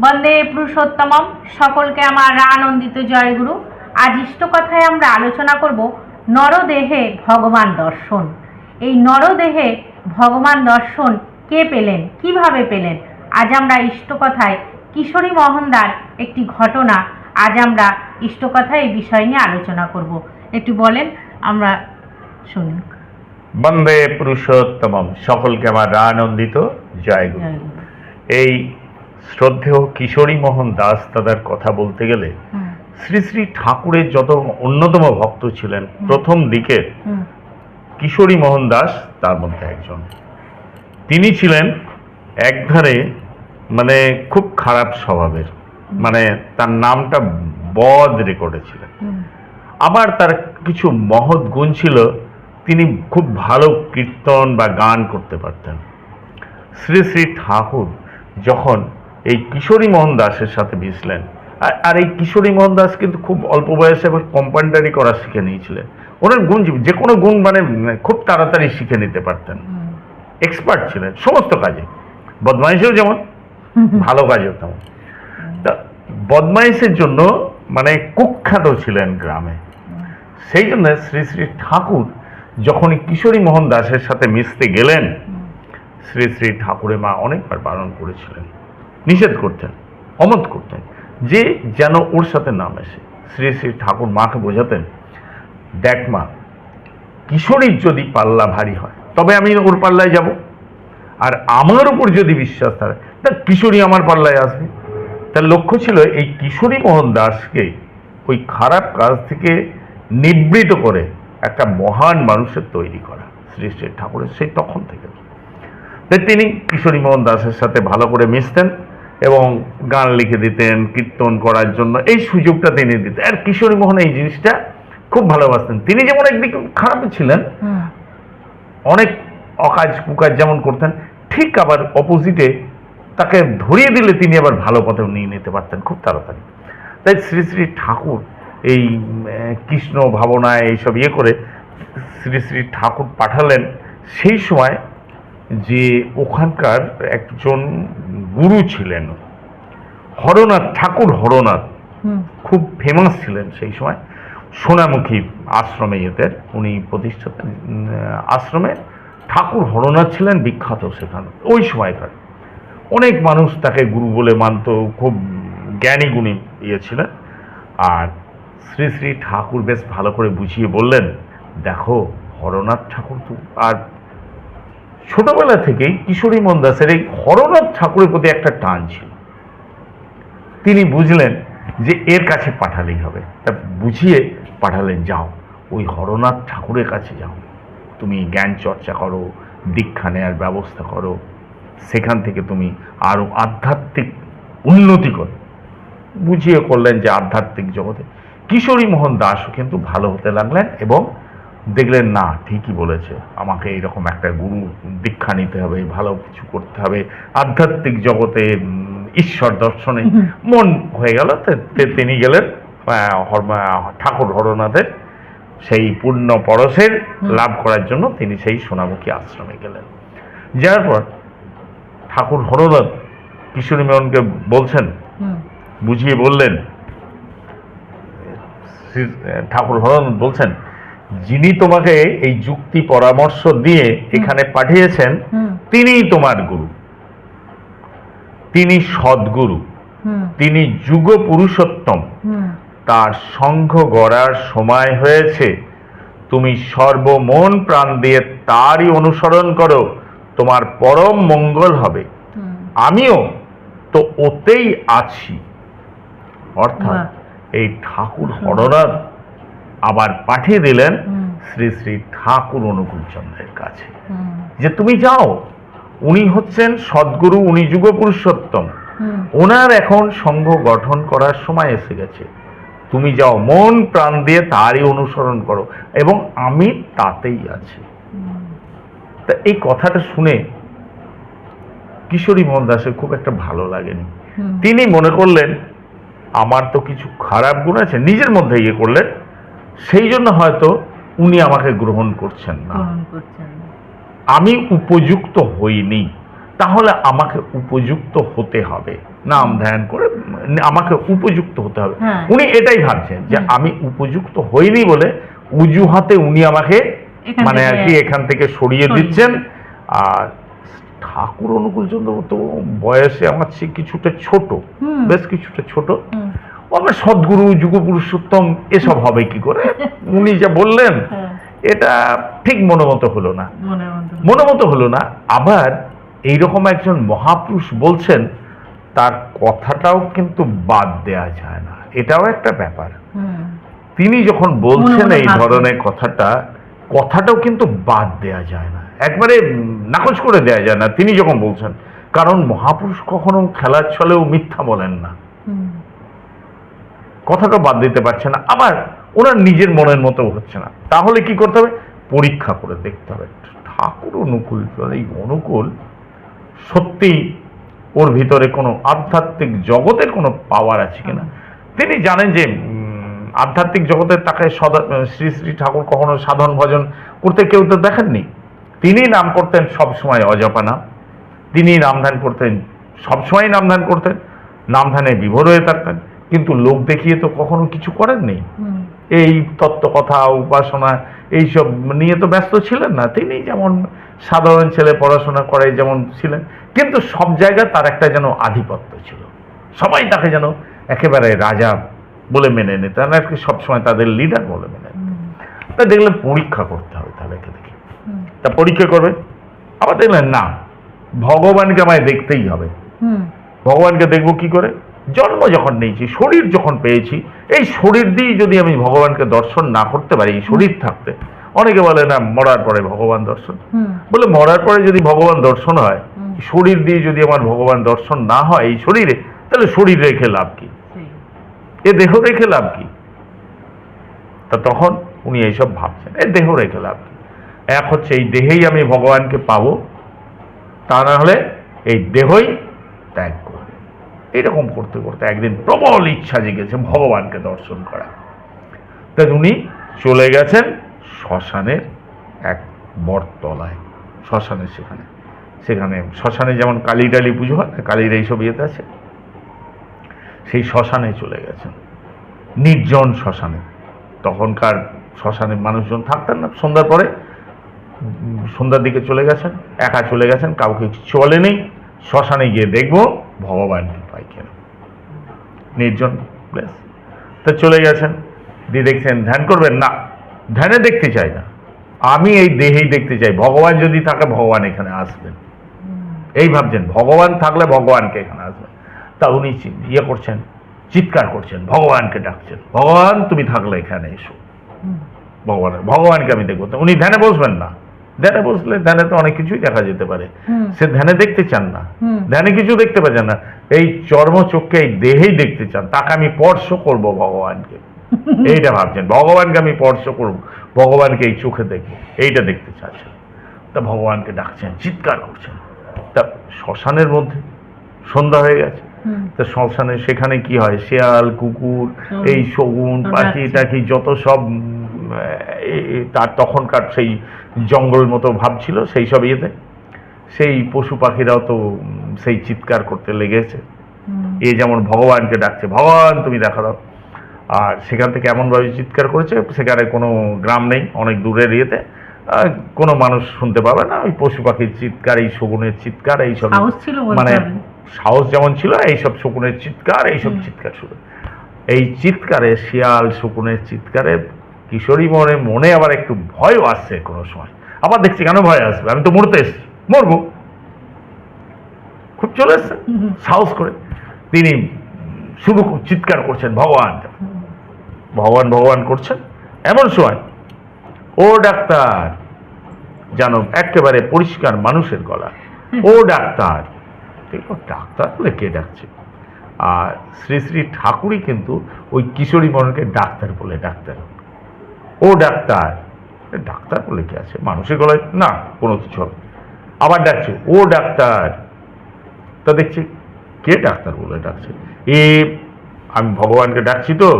বন্দে পুরুষোত্তমম। সকলকে আমার আনন্দিত জয়গুরু। আজ ইষ্ট কথায় আমরা আলোচনা করব নরদেহে ভগবান দর্শন। এই নরদেহে ভগবান দর্শন কে পেলেন? কীভাবে পেলেন? আজ আমরা ইষ্ট কথায় কিশোরী মোহনদার একটি ঘটনা আজ আমরা ইষ্ট কথায় এই বিষয় নিয়ে আলোচনা করব। একটু বলেন আমরা শুনি বন্দে পুরুষোত্তমম। সকলকে আমার আনন্দিত জয়গুরু। জয়গুরু। এই শ্রদ্ধেয় কিশোরী মোহন দাস দাদার কথা বলতে গেলে শ্রী শ্রী ঠাকুরের যত অন্যতম ভক্ত ছিলেন প্রথম দিকে কিশোরী মোহন দাস তার মধ্যে একজন। তিনি ছিলেন একধারে মানে খুব খারাপ স্বভাবের মানে তার নামটা বদ রেকর্ডে ছিলেন। আবার তার কিছু মহৎ গুণ ছিল তিনি খুব ভালো কীর্তন বা গান করতে পারতেন। শ্রী শ্রী ঠাকুর যখন এই কিশোরী মোহন দাসের সাথে মিশলেন। আর- এই কিশোরী মোহন দাস কিন্তু খুব অল্প বয়সে কম্পাউন্ডারি করা শিখে নিয়েছিলেন। ওনার গুণ যে- যে কোনো গুণ মানে খুব তাড়াতাড়ি শিখে নিতে পারতেন। এক্সপার্ট ছিলেন সমস্ত কাজে। বদমাইশেও যেমন ভালো কাজেও তেমন। তা বদমাইশের জন্য মানে কুখ্যাত ছিলেন গ্রামে। সেই জন্য শ্রী শ্রী ঠাকুর যখনই কিশোরী মোহন দাসের সাথে মিশতে গেলেন শ্রী শ্রী ঠাকুরের মা অনেকবার বারণ করেছিলেন। নিষেধ করতেন, অমত করতেন, যে যেন ওর সাথে না মেশে। শ্রী শ্রী ঠাকুর মাকে বোঝাতেন, দেখ মা কিশোরীর যদি পাল্লা ভারী হয়, তবে আমি ওর পাল্লায় যাব। আর আমার উপর যদি বিশ্বাস থাকে, তা কিশোরী আমার পাল্লায় আসবে। তার লক্ষ্য ছিল এই কিশোরী মোহন দাসকে ওই খারাপ কাজ থেকে নিবৃত করে একটা মহান মানুষের তৈরি করা, শ্রী শ্রী ঠাকুরের সেই তখন থেকে। তিনি কিশোরী মোহন দাসের সাথে ভালো করে মিশতেন। এবং গান লিখে দিতেন কীর্তন করার জন্য। এই সুযোগটা তিনি দিতেন আর কিশোরী মোহন এই জিনিসটা খুব ভালোবাসতেন। তিনি যেমন একদিকে খারাপ ছিলেন অনেক অকাজ কুকাজ যেমন করতেন ঠিক আবার অপোজিটে তাকে ধরিয়ে দিলে তিনি আবার ভালো পথেও নিয়ে নিতে পারতেন খুব তাড়াতাড়ি। তাই শ্রী শ্রী ঠাকুর এই কৃষ্ণ ভাবনায় এইসব ইয়ে করে শ্রী শ্রী ঠাকুর পাঠালেন সেই সময় যে ওখানকার একজন গুরু ছিলেন হরনাথ ঠাকুর হরনাথ খুব ফেমাস ছিলেন সেই সময়। সোনামুখী আশ্রমে এদের উনি প্রতিষ্ঠাতা আশ্রমে ঠাকুর হরনাথ ছিলেন বিখ্যাত সেখানে ওই সময়কার। অনেক মানুষ তাকে গুরু বলে মানত খুব জ্ঞানী গুণী ইয়ে ছিলেন। আর শ্রী শ্রী ঠাকুর বেশ ভালো করে বুঝিয়ে বললেন দেখো হরনাথ ঠাকুর তো আর ছোটবেলা থেকেই কিশোরী মন্দাসের এই হরনাথ ঠাকুরের প্রতি একটা টান ছিল। তিনি বুঝলেন যে এর কাছে পাঠালেই হবে। তা বুঝিয়ে পাঠালেন, যাও, ওই হরনাথ ঠাকুরের কাছে যাও। তুমি জ্ঞান চর্চা করো, দীক্ষা নেওয়ার ব্যবস্থা করো। সেখান থেকে তুমি আরও আধ্যাত্মিক উন্নতি করো। বুঝিয়ে করলেন যে আধ্যাত্মিক জগতে কিশোরী মোহন দাসও কিন্তু ভালো হতে লাগলেন এবং দেখলেন না ঠিকই বলেছে। আমাকে এরকম একটা গুরু দীক্ষা নিতে হবে ভালো কিছু করতে হবে। আধ্যাত্মিক জগতে ঈশ্বর দর্শনে। মন হয়ে গেল তিনি গেলেন ঠাকুর হরনাথের সেই পূর্ণ পরশের লাভ করার জন্য তিনি সেই সোনামুখী আশ্রমে গেলেন। যাওয়ার পর ঠাকুর হরনাথ কিশোরী মোহনকে বলছেন বুঝিয়ে বললেন ঠাকুর হরনাথ বলছেন যিনি তোমাকে এই যুক্তি পরামর্শ দিয়ে এখানে পাঠিয়েছেন তিনিই তোমার গুরু। তিনি সদ্গুরু। তিনি যুগ পুরুষোত্তম তার সংঘ গড়ার সময় হয়েছে। তুমি সর্বমন প্রাণ দিয়ে তারই অনুসরণ করো। তোমার পরম মঙ্গল হবে। আমিও তো ওতেই আছি। অর্থাৎ এই ঠাকুর হরনাথ আবার পাঠিয়ে দিলেন শ্রী শ্রী ঠাকুর অনুকূল চন্দ্রের কাছে। যে তুমি যাও উনি হচ্ছেন সদ্গুরু উনি যুগ পুরুষোত্তম ওনার এখন সংঘ গঠন করার সময় এসে গেছে। তুমি যাও মন প্রাণ দিয়ে তারই অনুসরণ করো এবং আমি তাতেই আছি। তা এই কথাটা শুনে কিশোরী মোহন দাসের খুব একটা ভালো লাগেনি। তিনি মনে করলেন আমার তো কিছু খারাপ গুণ আছে। নিজের মধ্যে ইয়ে করলেন সেই জন্য হয়তো উনি আমাকে গ্রহণ করছেন না। আমি উপযুক্ত হইনি। তাহলে আমাকে উপযুক্ত হতে হবে। নাম ধ্যান করে আমাকে উপযুক্ত হতে হবে। হ্যাঁ। উনি এটাই ভাবছেন যে আমি উপযুক্ত হইনি বলে উজুহাতে উনি আমাকে মানে আর কি এখান থেকে সরিয়ে দিচ্ছেন। আর ঠাকুর অনুকূল চন্দ্র তো বয়সে আমার চেয়ে কিছুটা ছোট। বেশ কিছুটা ছোট। আমার সদ্গুরু যুগ পুরুষোত্তম এসব হবে কি করে? উনি যা বললেন হ্যাঁ, এটা ঠিক মনোমতো হলো না। মনের মধ্যে। হলো না। আবার এইরকম একজন মহাপুরুষ বলছেন তার কথাটাও কিন্তু বাদ দেয়া যায় না। এটাও একটা ব্যাপার। তিনি যখন বলছেন এই ধরনের কথাটা কথাটাও কিন্তু বাদ দেয়া যায় না। একবারে নাকচ করে দেয়া যায় না। তিনি যখন বলছেন কারণ মহাপুরুষ কখনো খেলার ছলেও মিথ্যা বলেন না। কথাটা বাদ দিতে পারছে না। আবার ওনার নিজের মনের মতো হচ্ছে না। তাহলে কি করতে হবে? পরীক্ষা করে দেখতে হবে। ঠাকুর অনুকূল, এই অনুকূল সত্যি ওর ভিতরে কোনো আধ্যাত্মিক জগতের কোনো পাওয়ার আছে কিনা? তিনি জানেন যে আধ্যাত্মিক জগতের তাকে সদা, শ্রী শ্রী ঠাকুর কখনো সাধন ভজন করতে কেউ তো দেখেননি। তিনি নাম করতেন সবসময় অজপা নাম তিনি নামধান করতেন সবসময় নামধান করতেন। নামধানে বিভোর হয়ে থাকতেন। কিন্তু লোক দেখিয়ে তো কখনো কিছু করেননি এই তত্ত্ব কথা উপাসনা এইসব নিয়ে তো ব্যস্ত ছিলেন না। তিনি যেমন সাধারণ ছেলে পড়াশোনা করে যেমন ছিলেন কিন্তু সব জায়গায় তার একটা যেন আধিপত্য ছিল। সবাই তাকে যেন একেবারে রাজা বলে মেনে নিতেন আর কি সবসময় তাদের লিডার বলে মেনে নিতেন তা দেখলেন পরীক্ষা করতে হবে তাহলে একে দেখি। তা পরীক্ষা করবে? আবার দেখলেন না ভগবানকে আমায় দেখতেই হবে। ভগবানকে দেখব কি করে? জন্ম যখন নিয়েছি শরীর যখন পেয়েছি এই শরীর দিয়ে যদি আমি ভগবানকে দর্শন না করতে পারি শরীর থাকতে অনেকে বলে না মরার পরে ভগবান দর্শন। বলে মরার পরে যদি ভগবান দর্শন হয় শরীর দিয়ে যদি আমার ভগবান দর্শন না হয় এই শরীরে তাহলে শরীর রেখে লাভ কি? এ দেহ রেখে লাভ কি? তা তখন উনি এইসব ভাবছেন এ দেহ রেখে লাভ কি? এক হচ্ছে এই দেহেই আমি ভগবানকে পাবো তা না হলে এই দেহই ত্যাগ করবে। এরকম করতে করতে একদিন প্রবল ইচ্ছা জেগেছে ভগবানকে দর্শন করা। তাই উনি চলে গেছেন শ্মশানের এক বটতলায়, শ্মশানের সেখানে। সেখানে শ্মশানে যেমন কালী টালি পুজো হয়, কালীর এইসব ইয়েতে আছে। সেই শ্মশানে চলে গেছেন। নির্জন শ্মশানে। তখনকার শ্মশানে মানুষজন থাকতেন না। সন্ধ্যার পরে সন্ধ্যার দিকে চলে গেছেন, একা চলে গেছেন, কাউকে চলে নেই। শ্মশানে গিয়ে দেখব ভগবানকে। নির্জন প্লেস তা চলে গেছেন। দিয়ে দেখছেন ধ্যান করবেন? না ধ্যানে দেখতে চাই না। আমি এই দেহেই দেখতে চাই। ভগবান যদি থাকে ভগবান এখানে আসবেন। এই ভাবছেন ভগবান থাকলে ভগবানকে এখানে আসবে তা উনি চি- ইয়ে করছেন চিৎকার করছেন ভগবানকে ডাকছেন। ভগবান তুমি থাকলে এখানে এসো। হুম, ভগবান ভগবানকে আমি দেখব। তো উনি ধ্যানে বসবেন না। ধ্যানে বসলে ধ্যানে তো অনেক কিছুই দেখা যেতে পারে। সে ধ্যানে দেখতে চান না। ধ্যানে কিছু দেখতে পাচ্ছেন না। এই চর্ম চোখকে এই দেহেই দেখতে চান। তাকে আমি স্পর্শ করব ভগবানকে। এইটা ভাবছেন। ভগবানকে আমি স্পর্শ করব। ভগবানকে এই চোখে দেখব। এইটা দেখতে চাচ্ছেন। তা ভগবানকে ডাকছেন চিৎকার করছেন। তা শ্মশানের মধ্যে সন্ধ্যা হয়ে গেছে। তা শ্মশানে সেখানে কি হয়? শেয়াল কুকুর এই শগুন পাখি। টাখি যত সব তার তখনকার সেই জঙ্গল মতো ভাব ছিল সেই সব ইয়েতে। সেই পশু পাখিরাও তো সেই চিৎকার করতে লেগেছে। এ যেমন ভগবানকে ডাকছে ভগবান তুমি দেখা দাও। আর সেখান থেকে এমনভাবে চিৎকার করেছে সেখানে কোনো গ্রাম নেই অনেক দূরের ইয়েতে। কোনো মানুষ শুনতে পাবে না ওই পশু পাখির চিৎকার এই শকুনের চিৎকার এইসব মানে সাহস যেমন ছিল এইসব শকুনের চিৎকার এইসব চিৎকার শুরু। এই চিৎকারে শিয়াল শকুনের চিৎকারে কিশোরী মনে মনে আবার একটু ভয়ও আসছে কোনো সময়। আবার দেখছি কেন ভয় আসবে? আমি তো মরতে এসছি। মরবো। খুব চলে এসছে। সাহস করে। তিনি শুরু চিৎকার করছেন, ভগবান। ভগবান ভগবান করছেন। এমন সময়, ও ডাক্তার জানো একেবারে পরিষ্কার মানুষের গলা। ও ডাক্তার। ডাক্তার বলে কে ডাকছে? আর শ্রী শ্রী ঠাকুরই কিন্তু ওই কিশোরী মনকে ডাক্তার বলে ডাক্তার। ও ডাক্তার। ডাক্তার বলে কি আছে? মানুষের গলায় না কোনো কিছু হবে আবার ডাকছে ও ডাক্তার। তা দেখছি কে ডাক্তার বলে ডাকছে? এ আমি ভগবানকে ডাকছি তো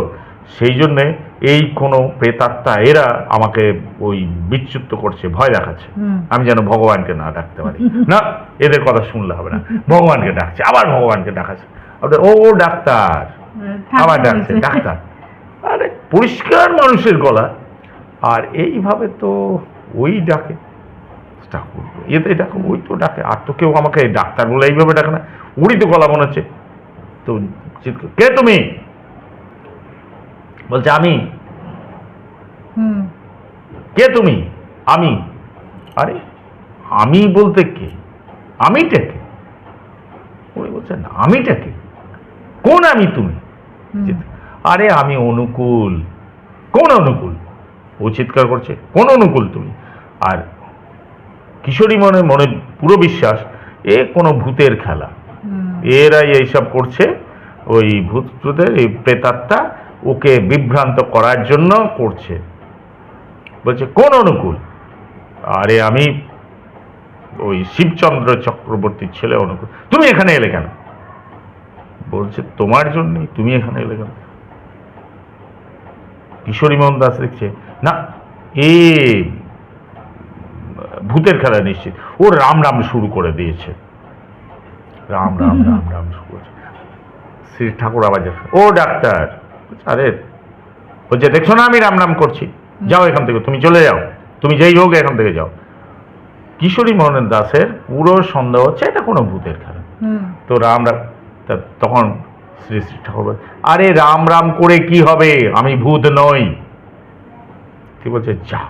সেই জন্যে এই কোনো প্রেতাত্মা এরা আমাকে ওই বিচ্যুত করছে ভয় দেখাচ্ছে। আমি যেন ভগবানকে না ডাকতে পারি। না এদের কথা শুনলে হবে না। ভগবানকে ডাকছে আবার ভগবানকে ডাকাচ্ছে আবার, ও ও ডাক্তার। আবার ডাকছে ডাক্তার। আরে পরিষ্কার মানুষের গলা। আর এইভাবে তো ওই ডাকে। ঠাকুর এতে ডাকে ওই তো ডাকে। আর তো কেউ আমাকে ডাক্তার বলে এইভাবে ডাকে না। ওরই তো গলা মনে হচ্ছে। তো কে তুমি? বলছে আমি। হুম। কে তুমি? আমি। আরে আমি বলতে কে? আমিটা কে? ওই বলছে না আমিটা কে? কোন আমি তুমি? আরে আমি অনুকূল। কোন অনুকূল? ও চিৎকার করছে। কোন অনুকূল তুমি? আর কিশোরী মনে মনে পুরো বিশ্বাস এ কোনো ভূতের খেলা। এরাই এইসব করছে। ওই ভূত ভূতের এই প্রেতাত্মা ওকে বিভ্রান্ত করার জন্য করছে। বলছে কোন অনুকূল? আরে আমি ওই শিবচন্দ্র চক্রবর্তীর ছেলে অনুকূল। তুমি এখানে এলে কেন? বলছে তোমার জন্যই তুমি এখানে এলে কেন? কিশোরী মোহন দাস দেখছে না এ ভূতের খেলা নিশ্চিত। ও রাম রাম শুরু করে দিয়েছে। রাম রাম রাম রাম শুরু করেছে। শ্রী ঠাকুর আবার ও ডাক্তার আরে বলছে দেখছ না আমি রাম রাম করছি? যাও এখান থেকে তুমি চলে যাও। তুমি যেই হোক এখান থেকে যাও। কিশোরী মোহন দাসের পুরো সন্দেহ হচ্ছে এটা কোনো ভূতের খেলা। তো রাম রাম তা তখন শ্রী শ্রী ঠাকুর আরে রাম রাম করে কি হবে? আমি ভূত নই। কি বলছে যা।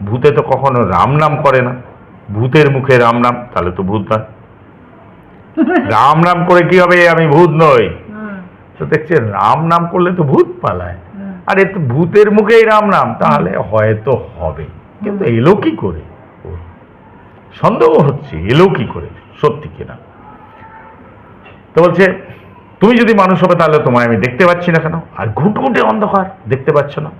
ভূতে তো কখনো রাম নাম করে না। ভূতের মুখে রাম নাম তাহলে তো ভূত না রাম নাম করে কি হবে আমি ভূত নই। তো দেখছে রাম নাম করলে তো ভূত পালায়। আরে তো ভূতের মুখেই রাম নাম তাহলে হয়তো হবে। কিন্তু এলো কি করে? সন্দেহ হচ্ছে এলো কি করে? সত্যি কিনা? তো বলছে তুমি যদি মানুষ হবে তাহলে তোমায় আমি দেখতে পাচ্ছি না কেন? আর ঘুটঘুটে অন্ধকার দেখতে পাচ্ছ না?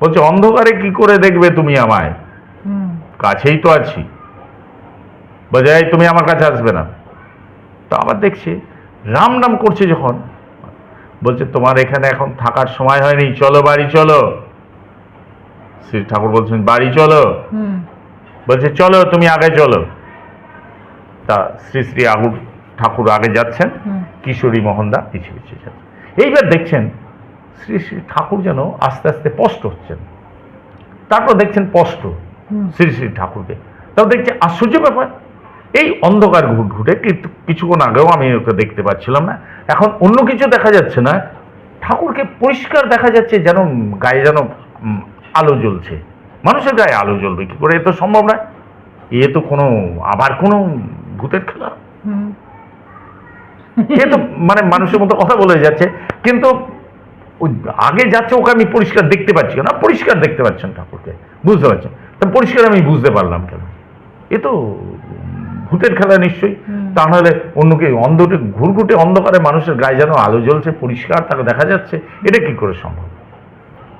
বলছে অন্ধকারে কি করে দেখবে তুমি আমায়? কাছেই তো আছি। এই তুমি আমার কাছে আসবে না। তো আবার দেখছি রাম নাম করছে যখন। বলছে তোমার এখানে এখন থাকার সময় হয়নি চলো বাড়ি চলো। শ্রী ঠাকুর বলছেন বাড়ি চলো। বলছে চলো তুমি আগে চলো। তা শ্রী শ্রী আগুর ঠাকুর আগে যাচ্ছেন কিশোরী মোহনদা পিছিয়ে পিছিয়ে যাচ্ছেন। এইবার দেখছেন শ্রী শ্রী ঠাকুর যেন আস্তে আস্তে স্পষ্ট হচ্ছেন। তারপর দেখছেন স্পষ্ট শ্রী শ্রী ঠাকুরকে। তাও দেখছি আশ্চর্য ব্যাপার এই অন্ধকার ঘুট ঘুটে কিন্তু কিছুক্ষণ আগেও আমি ওকে দেখতে পাচ্ছিলাম না। এখন অন্য কিছু দেখা যাচ্ছে না। ঠাকুরকে পরিষ্কার দেখা যাচ্ছে যেন গায়ে যেন আলো জ্বলছে। মানুষের গায়ে আলো জ্বলবে কি করে এ তো সম্ভব নয়? এ তো কোনো আবার কোনো ভূতের খেলা? এ তো মানে মানুষের মতো কথা বলে যাচ্ছে। কিন্তু ওই আগে যাচ্ছে ওকে আমি পরিষ্কার দেখতে পাচ্ছি না পরিষ্কার দেখতে পাচ্ছেন ঠাকুরকে বুঝতে পারছেন? তা পরিষ্কার আমি বুঝতে পারলাম কেন? এ তো ভূতের খেলা নিশ্চয়ই। তা নাহলে অন্যকে অন্ধটে ঘুরঘুটে অন্ধকারে মানুষের গায়ে যেন আলো জ্বলছে পরিষ্কার তাকে দেখা যাচ্ছে এটা কি করে সম্ভব?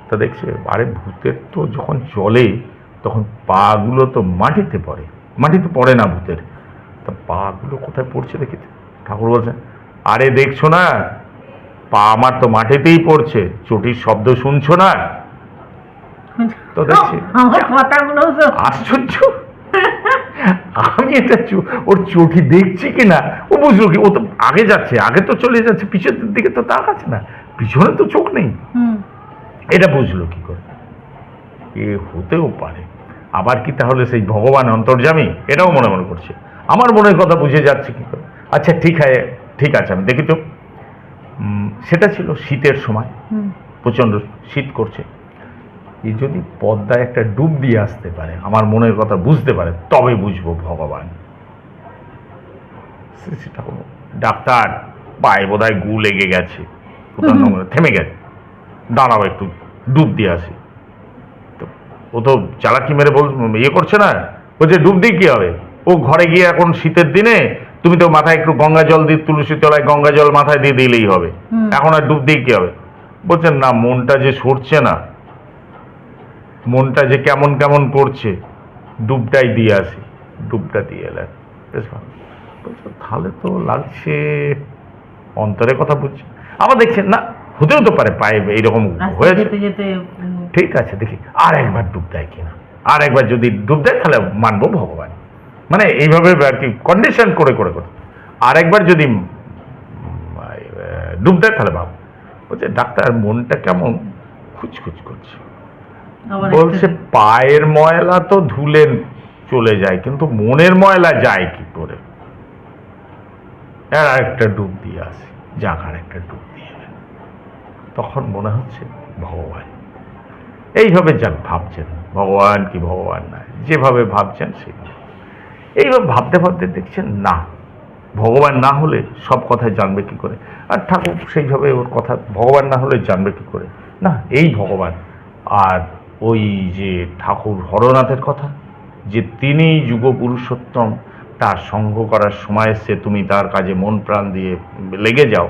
তা দেখছে আরে ভূতের তো যখন চলে তখন পাগুলো তো মাটিতে পড়ে। মাটিতে পড়ে না ভূতের। তা পাগুলো কোথায় পড়ছে দেখি? ঠাকুর বলছেন আরে দেখছ না পা আমার তো মাটিতেই পড়ছে। চটির শব্দ শুনছো না? তো দেখছি। আশ্চর্য। আমি এটা ওর চোখে দেখছি কি না? ও বুঝলো কি ও তো আগে যাচ্ছে আগে তো চলে যাচ্ছে পিছনের দিকে তো তাকাচ্ছে না। পিছনে তো চোখ নেই। এটা বুঝলো কি করে? এ হতেও পারে। আবার কি তাহলে সেই ভগবান অন্তর্জামী এটাও মনে মনে করছে। আমার মনের কথা বুঝে যাচ্ছে কি করে? আচ্ছা ঠিক আছে ঠিক আছে আমি দেখি তো। সেটা ছিল শীতের সময়। প্রচণ্ড শীত করছে। এ যদি পদ্মায় একটা ডুব দিয়ে আসতে পারে আমার মনের কথা বুঝতে পারে তবে বুঝব ভগবান। ডাক্তার পায়ে বোধ হয় গু লেগে গেছে থেমে গেছে। দাঁড়াও একটু ডুব দিয়ে আসি। তো ও তো চালাকি মেরে বল ইয়ে করছে না বলছে ডুব দিয়ে কি হবে? ও ঘরে গিয়ে এখন শীতের দিনে তুমি তো মাথায় একটু গঙ্গা জল দিয়ে তুলসী তলায় গঙ্গা জল মাথায় দিয়ে দিলেই হবে। এখন আর ডুব দিয়ে কি হবে? বলছেন না মনটা যে সরছে না মনটা যে কেমন কেমন করছে ডুবটাই দিয়ে আসি ডুবটা দিয়ে এলেন বেশ ভালো। তাহলে তো লাগছে অন্তরে কথা বুঝছে আবার দেখছেন না হতেও তো পারে পায়ে এইরকম হয়েছে। ঠিক আছে দেখি আর একবার ডুব দেয় কিনা? আর একবার যদি ডুব দেয় তাহলে মানবো ভগবান। মানে এইভাবে আর কি কন্ডিশন করে করে। করে আর একবার যদি ডুব দেয় তাহলে ভাব বলছে ডাক্তার মনটা কেমন? খুচখুচ করছে। বলছে পায়ের ময়লা তো ধুলে চলে যায় কিন্তু মনের ময়লা যায় কি করে? আর একটা ডুব দিয়ে আসি যাক আর একটা ডুব দিয়ে তখন মনে হচ্ছে ভগবান। এইভাবে যাক ভাবছেন। ভগবান কি ভগবান না যেভাবে ভাবছেন সেভাবে। এইভাবে ভাবতে ভাবতে দেখছেন, না। ভগবান না হলে সব কথা জানবে কি করে? আর ঠাকুর সেইভাবে ওর কথা, ভগবান না হলে জানবে কি করে? না, এই ভগবান। আর ওই যে ঠাকুর হরনাথের কথা, যে তিনি যুগ পুরুষোত্তম তার সঙ্গ করার সময় এসে তুমি তার কাজে মন প্রাণ দিয়ে লেগে যাও,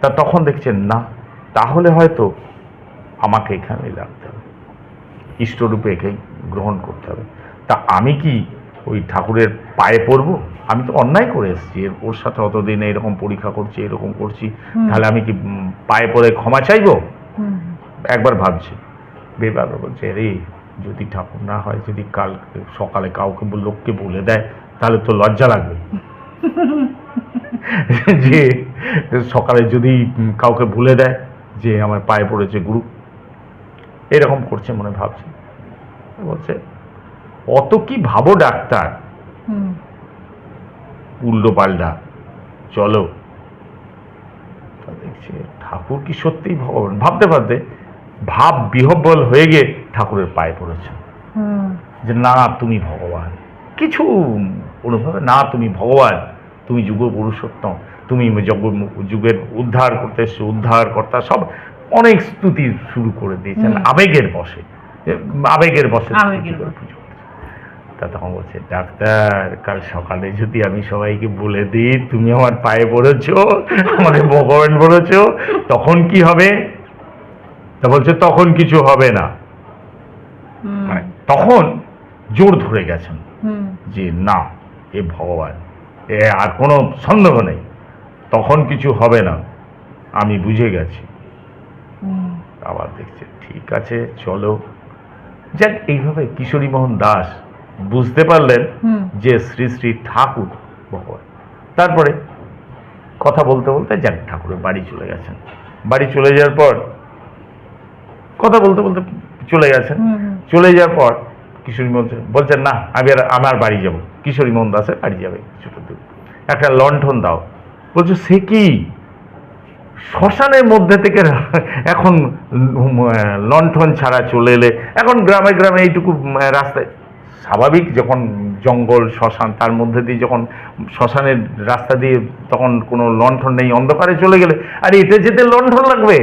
তা তখন দেখছেন, না, তাহলে হয়তো আমাকে এখানে লাগতে হবে। ইষ্টরূপে একেই গ্রহণ করতে হবে। তা আমি কি ওই ঠাকুরের পায়ে পড়ব। আমি তো অন্যায় করে এসেছি। ওর সাথে অতদিন এরকম পরীক্ষা করছি এরকম করছি। তাহলে আমি কি পায়ে পড়ে ক্ষমা চাইব? একবার ভাবছি। বেবার বলছে রে যদি ঠাকুর না হয় যদি কাল সকালে কাউকে লোককে বলে দেয় তাহলে তো লজ্জা লাগবে। যে সকালে যদি কাউকে ভুলে দেয় যে আমার পায়ে পড়েছে গুরু। এরকম করছে মনে ভাবছে। বলছে অত কি ভাবো ডাক্তার? উল্টো পাল্টা। চলো। দেখছি ঠাকুর কি সত্যিই ভগবান? ভাবতে ভাবতে ভাব বিহব্বল হয়ে গিয়ে ঠাকুরের পায়ে পড়েছে। যে না তুমি ভগবান। কিছু অনুভবে না তুমি ভগবান। তুমি যুগ পুরুষোত্তম। তুমি জগ- যুগের উদ্ধার করতে এসছো উদ্ধার কর্তা সব অনেক স্তুতি শুরু করে দিয়েছেন। আবেগের বসে আবেগের বসে। পুজো। তা তখন বলছে ডাক্তার কাল সকালে যদি আমি সবাইকে বলে দিই তুমি আমার পায়ে পড়েছো আমাদের ভগবান বলেছ তখন কি হবে? তা বলছে তখন কিছু হবে না। মানে তখন জোর ধরে গেছেন যে না এ ভগবান এ আর কোনো সন্দেহ নেই তখন কিছু হবে না আমি বুঝে গেছি। আবার দেখছে ঠিক আছে চলো। যাক এইভাবে কিশোরী মোহন দাস বুঝতে পারলেন যে শ্রী শ্রী ঠাকুর ভগবান। তারপরে কথা বলতে বলতে যাক ঠাকুরের বাড়ি চলে গেছেন। বাড়ি চলে যাওয়ার পর কথা বলতে বলতে চলে গেছেন। চলে যাওয়ার পর কিশোরী মোহন বলছেন না আমি আর আমার বাড়ি যাব। কিশোরী মোহন দাসের বাড়ি যাবে ছোট দূর একটা লণ্ঠন দাও। বলছো সে কি? শ্মশানের মধ্যে থেকে এখন লণ্ঠন ছাড়া চলে এলে এখন গ্রামে গ্রামে এইটুকু রাস্তায় স্বাভাবিক যখন জঙ্গল শ্মশান তার মধ্যে দিয়ে যখন শ্মশানের রাস্তা দিয়ে তখন কোনো লণ্ঠন নেই অন্ধকারে চলে গেলে আর এটা যেতে লণ্ঠন লাগবে?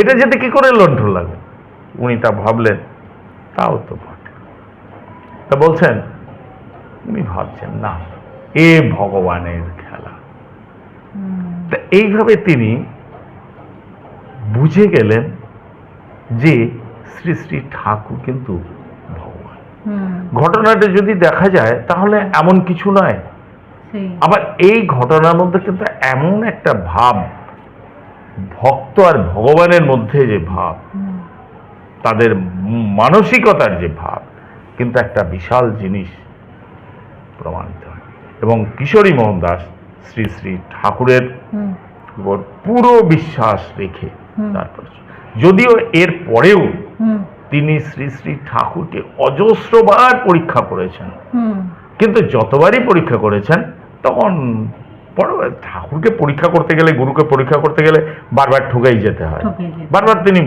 এটা যেতে কি করে লণ্ঠন লাগবে? উনি তা ভাবলেন তাও তো বটে। তা বলছেন উনি ভাবছেন না এ ভগবানের খেলা। তা এইভাবে তিনি বুঝে গেলেন যে শ্রী শ্রী ঠাকুর কিন্তু ভগবান। ঘটনাটা যদি দেখা যায় তাহলে এমন কিছু নয়। আবার এই ঘটনার মধ্যে কিন্তু এমন একটা ভাব ভক্ত আর ভগবানের মধ্যে যে ভাব তাদের মানসিকতার যে ভাব কিন্তু একটা বিশাল জিনিস প্রমাণিত হয়। এবং কিশোরী মোহন দাস শ্রী শ্রী ঠাকুরের উপর পুরো বিশ্বাস রেখে। তারপর যদিও এর পরেও তিনি শ্রী শ্রী ঠাকুরকে অজস্রবার পরীক্ষা করেছেন। কিন্তু যতবারই পরীক্ষা করেছেন তখন ঠাকুরকে পরীক্ষা করতে গেলে গুরুকে পরীক্ষা করতে গেলে বারবার ঠকেই যেতে হয়। বারবার তিনি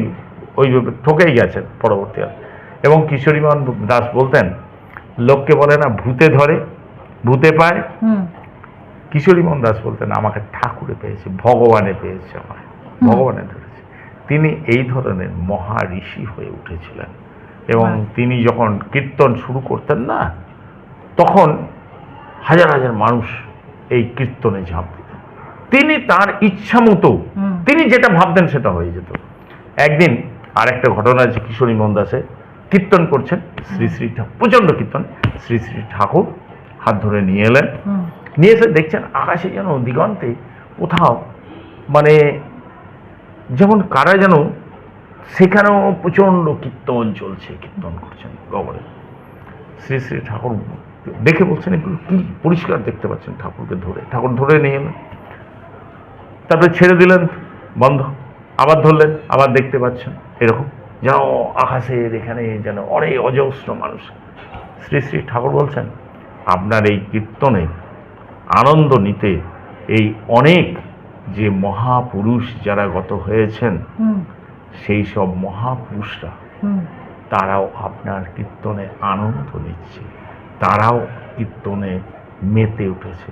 ওই ঠকেই গেছেন পরবর্তীকালে এবং কিশোরী মোহন দাস বলতেন লোককে বলে না ভূতে ধরে ভূতে পায়। কিশোরী মোহন দাস বলতেন আমাকে ঠাকুরে পেয়েছে ভগবানে পেয়েছে আমায় ভগবানে ধরেছে তিনি এই ধরনের মহা ঋষি হয়ে উঠেছিলেন। এবং তিনি যখন কীর্তন শুরু করতেন না তখন হাজার হাজার মানুষ এই কীর্তনে ঝাঁপ দিতেন তিনি তার ইচ্ছা মতো তিনি যেটা ভাবতেন সেটা হয়ে যেত। একদিন আর একটা ঘটনা আছে কিশোরী মোহন দাসে কীর্তন করছেন শ্রী শ্রী ঠাকুর প্রচণ্ড কীর্তন শ্রী শ্রী ঠাকুর হাত ধরে নিয়ে এলেন। নিয়ে এসে দেখছেন আকাশে যেন দিগন্তে কোথাও মানে যেমন কারা যেন সেখানেও প্রচণ্ড কীর্তন চলছে, কীর্তন করছেন গবরে শ্রী শ্রী ঠাকুর দেখে বলছেন, এগুলো কি পরিষ্কার দেখতে পাচ্ছেন ঠাকুরকে ধরে? ঠাকুর ধরে নিয়ে এলেন তারপরে ছেড়ে দিলেন, বন্ধ। আবার ধরলেন, আবার দেখতে পাচ্ছেন এরকম যেন আকাশের এখানে যেন অনেক অজস্র মানুষ। শ্রী শ্রী ঠাকুর বলছেন, আপনার এই কীর্তনে আনন্দ নিতে এই অনেক যে মহাপুরুষ যারা গত হয়েছেন সেই সব মহাপুরুষরা তারাও আপনার কীর্তনে আনন্দ নিচ্ছে তারাও কীর্তনে মেতে উঠেছে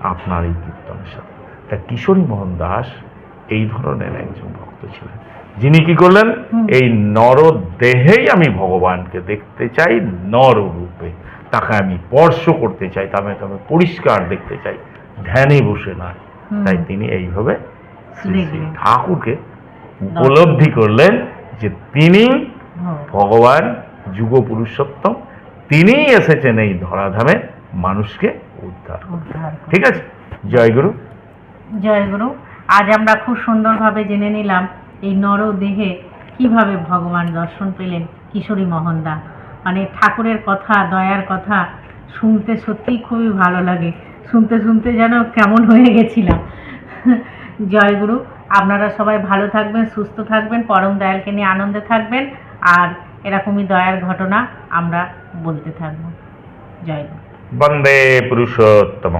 আপনার এই কীর্তনের সাথে। তা কিশোরী মোহন দাস এই ধরনের একজন ভক্ত ছিলেন। যিনি কি করলেন? এই নর দেহেই আমি ভগবানকে দেখতে চাই নর রূপে। তাকে আমি স্পর্শ করতে চাই তাকে আমি পরিষ্কার দেখতে চাই। ধ্যানে বসে নয়। তাই তিনি এইভাবে। ঠাকুরকে উপলব্ধি করলেন যে তিনি ভগবান যুগ পুরুষোত্তম তিনিই এসেছেন এই ধরাধামে মানুষকে উদ্ধার। ঠিক আছে? জয় গুরু। জয় গুরু। আজ আমরা খুব সুন্দরভাবে জেনে নিলাম এই নর দেহে কীভাবে ভগবান দর্শন পেলেন কিশোরী মোহনদা মানে ঠাকুরের কথা দয়ার কথা শুনতে সত্যিই খুবই ভালো লাগে। শুনতে শুনতে যেন কেমন হয়ে গেছিলাম। জয়গুরু আপনারা সবাই ভালো থাকবেন, সুস্থ থাকবেন, পরম দয়ালকে নিয়ে আনন্দে থাকবেন, আর এরকমই দয়ার ঘটনা আমরা বলতে থাকব। জয় বন্দে পুরুষোত্তম